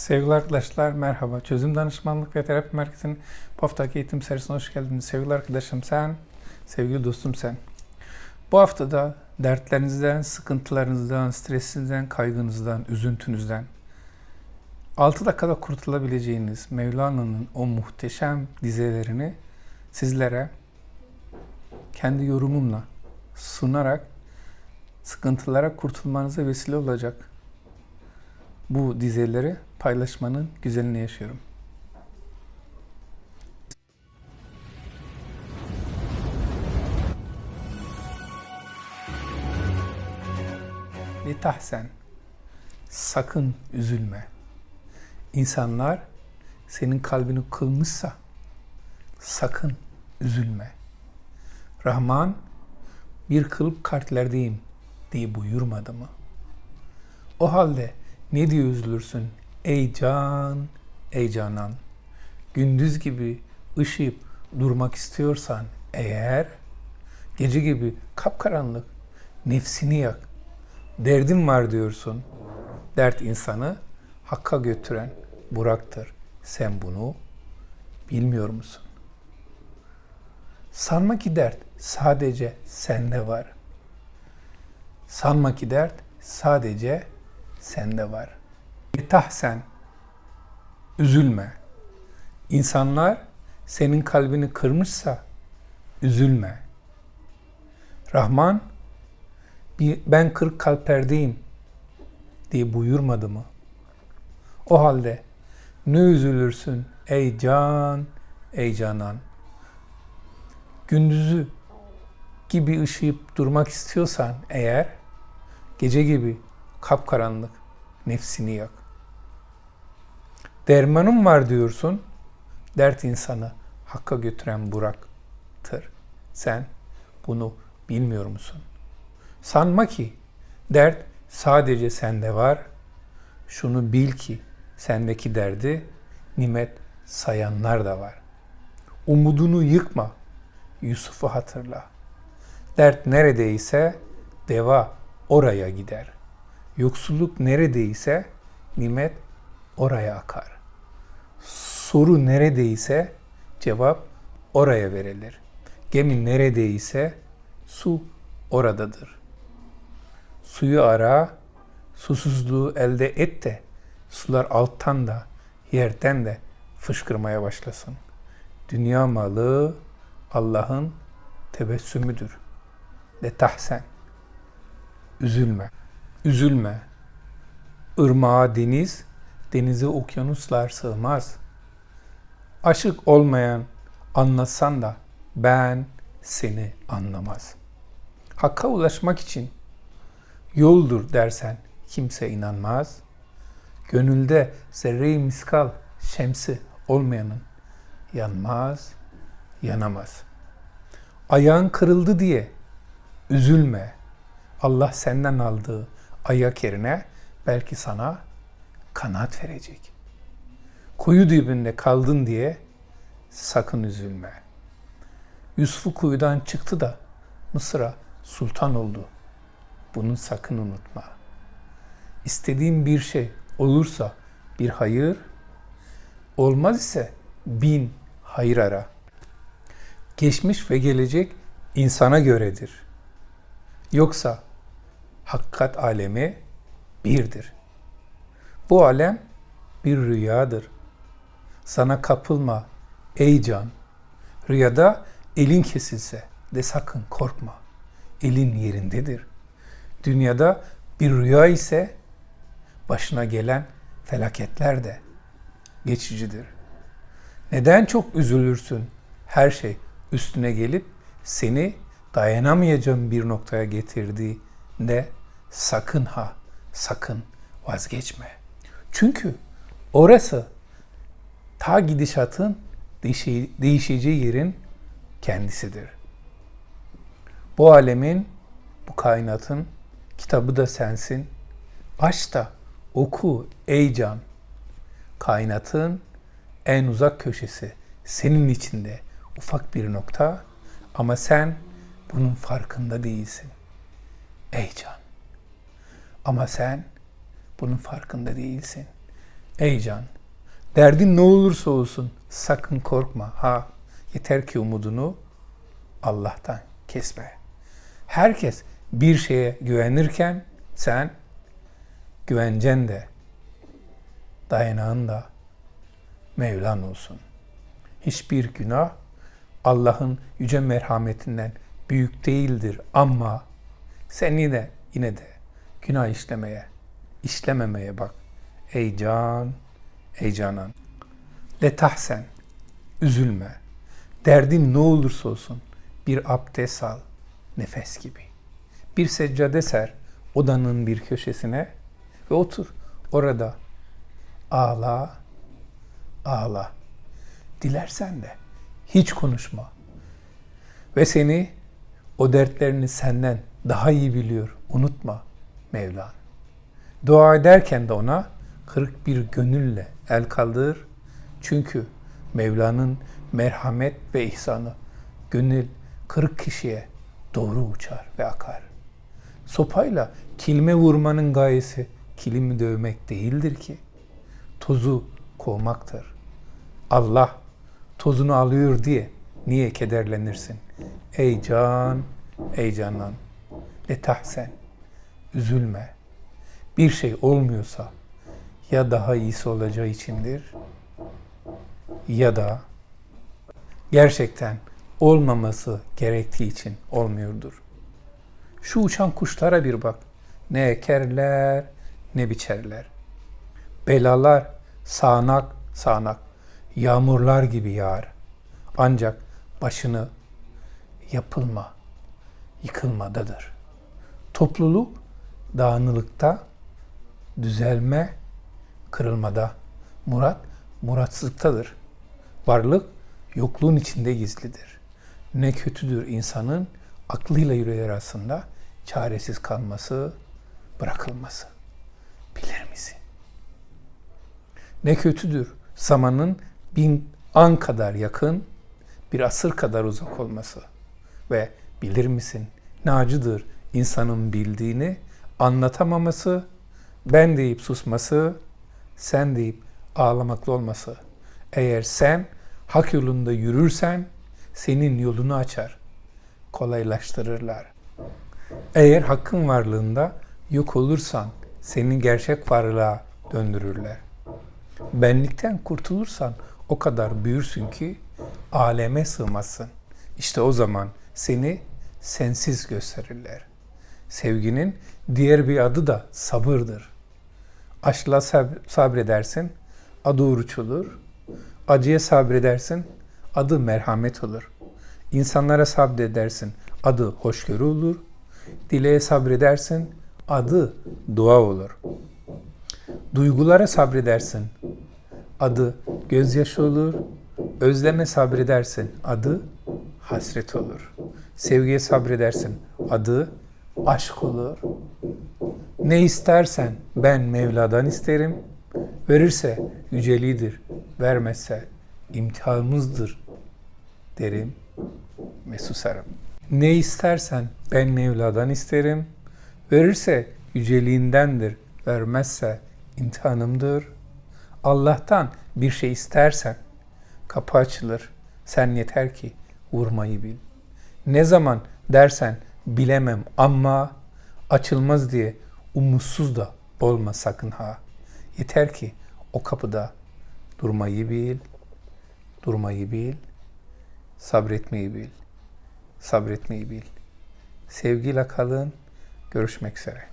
Sevgili arkadaşlar merhaba. Çözüm Danışmanlık ve Terapi Merkezi'nin bu haftaki eğitim serisine hoş geldiniz. Sevgili arkadaşım sen, sevgili dostum sen. Bu haftada dertlerinizden, sıkıntılarınızdan, stresinizden, kaygınızdan, üzüntünüzden 6 dakikada kurtulabileceğiniz Mevlana'nın o muhteşem dizelerini sizlere kendi yorumumla sunarak sıkıntılara kurtulmanıza vesile olacak bu dizeleri paylaşmanın güzelini yaşıyorum. Litahsen sakın üzülme. İnsanlar senin kalbini kılmışsa sakın üzülme. Rahman bir kılıp kalplerdeyim diye buyurmadı mı? O halde ne diye üzülürsün? Ey can, ey canan. Gündüz gibi ışıyıp durmak istiyorsan eğer gece gibi kapkaranlık nefsini yak. Derdin var diyorsun. Dert insanı hakka götüren Burak'tır. Sen bunu bilmiyor musun? Sanma ki dert sadece sende var. Sanma ki dert sadece sende var. Tahsen, üzülme. İnsanlar senin kalbini kırmışsa üzülme. Rahman, ben kırk kalplerdeyim diye buyurmadı mı? O halde ne üzülürsün ey can, ey canan. Gündüzü gibi ışıyıp durmak istiyorsan eğer, gece gibi kapkaranlık nefsini yak. Dermanım var diyorsun, dert insanı hakka götüren Burak'tır. Sen bunu bilmiyor musun? Sanma ki dert sadece sende var. Şunu bil ki sendeki derdi nimet sayanlar da var. Umudunu yıkma, Yusuf'u hatırla. Dert neredeyse deva oraya gider.'' Yoksulluk neredeyse nimet oraya akar. Soru neredeyse cevap oraya verilir. Gemi neredeyse su oradadır. Suyu ara, susuzluğu elde et de sular alttan da yerden de fışkırmaya başlasın. Dünya malı Allah'ın tebessümüdür. De tahsen. Üzülme. Üzülme. Irmağa deniz, denize okyanuslar sığmaz. Aşık olmayan anlasan da ben seni anlamaz. Hakka ulaşmak için yoldur dersen kimse inanmaz. Gönülde zerre-i miskal şemsi olmayanın yanmaz, yanamaz. Ayağın kırıldı diye üzülme. Allah senden aldığı ayak yerine belki sana kanat verecek. Kuyu dibinde kaldın diye sakın üzülme. Yusuf kuyudan çıktı da Mısır'a sultan oldu. Bunu sakın unutma. İstediğin bir şey olursa bir hayır, olmaz ise bin hayır ara. Geçmiş ve gelecek insana göredir. Yoksa hakikat alemi birdir. Bu alem bir rüyadır. Sana kapılma ey can. Rüyada elin kesilse de sakın korkma. Elin yerindedir. Dünyada bir rüya ise başına gelen felaketler de geçicidir. Neden çok üzülürsün? Her şey üstüne gelip seni dayanamayacağın bir noktaya getirdiği ne sakın ha, sakın vazgeçme. Çünkü orası ta gidişatın değişeceği yerin kendisidir. Bu alemin, bu kainatın kitabı da sensin. Aç da oku ey can. Kainatın en uzak köşesi senin içinde ufak bir nokta ama sen bunun farkında değilsin. Ey can. Ama sen bunun farkında değilsin. Ey can, derdin ne olursa olsun sakın korkma. Ha, yeter ki umudunu Allah'tan kesme. Herkes bir şeye güvenirken sen güvencen de dayanağın da Mevlan olsun. Hiçbir günah Allah'ın yüce merhametinden büyük değildir ama sen yine yine de günah işlemeye, işlememeye bak. Ey can, ey canan. Letahsen, üzülme. Derdin ne olursa olsun bir abdest al, nefes gibi. Bir seccade ser odanın bir köşesine ve otur. Orada ağla, ağla. Dilersen de hiç konuşma. Ve seni o dertlerini senden daha iyi biliyor. Unutma Mevlan. Dua ederken de ona kırık bir gönülle el kaldır. Çünkü Mevla'nın merhamet ve ihsanı gönül kırık kişiye doğru uçar ve akar. Sopayla kilime vurmanın gayesi kilimi dövmek değildir ki. Tozu kovmaktır. Allah tozunu alıyor diye niye kederlenirsin? Ey can, ey canan, letahsen, üzülme. Bir şey olmuyorsa ya daha iyisi olacağı içindir ya da gerçekten olmaması gerektiği için olmuyordur. Şu uçan kuşlara bir bak. Ne ekerler ne biçerler. Belalar sağanak sağanak yağmurlar gibi yağar. Ancak başını yapılma, yıkılmadadır. Topluluk dağınılıkta, düzelme kırılmada. Murat muratsızlıktadır. Varlık yokluğun içinde gizlidir. Ne kötüdür insanın aklıyla yüreği arasında çaresiz kalması, bırakılması. Bilir misin? Ne kötüdür zamanın bin an kadar yakın, bir asır kadar uzak olması. Ve bilir misin ne acıdır insanın bildiğini anlatamaması, ben deyip susması, sen deyip ağlamaklı olması. Eğer sen hak yolunda yürürsen senin yolunu açar, kolaylaştırırlar. Eğer hakkın varlığında yok olursan seni gerçek varlığa döndürürler. Benlikten kurtulursan o kadar büyürsün ki aleme sığmazsın. İşte o zaman seni sensiz gösterirler. Sevginin diğer bir adı da sabırdır. Aşkla sab- sabredersin, adı oruç olur. Acıya sabredersin, adı merhamet olur. İnsanlara sabredersin, adı hoşgörü olur. Dileğe sabredersin, adı dua olur. Duygulara sabredersin, adı gözyaşı olur. Özleme sabredersin, adı hasret olur. Sevgiye sabredersin, adı aşk olur. Ne istersen ben Mevla'dan isterim. Verirse yüceliğidir, vermezse imtihanımızdır derim ve susarım. Ne istersen ben Mevla'dan isterim. Verirse yüceliğindendir, vermezse imtihanımdır. Allah'tan bir şey istersen kapı açılır. Sen yeter ki vurmayı bil. Ne zaman dersen bilemem ama açılmaz diye umutsuz da olma sakın ha. Yeter ki o kapıda durmayı bil, durmayı bil, sabretmeyi bil, sabretmeyi bil. Sevgiyle kalın, görüşmek üzere.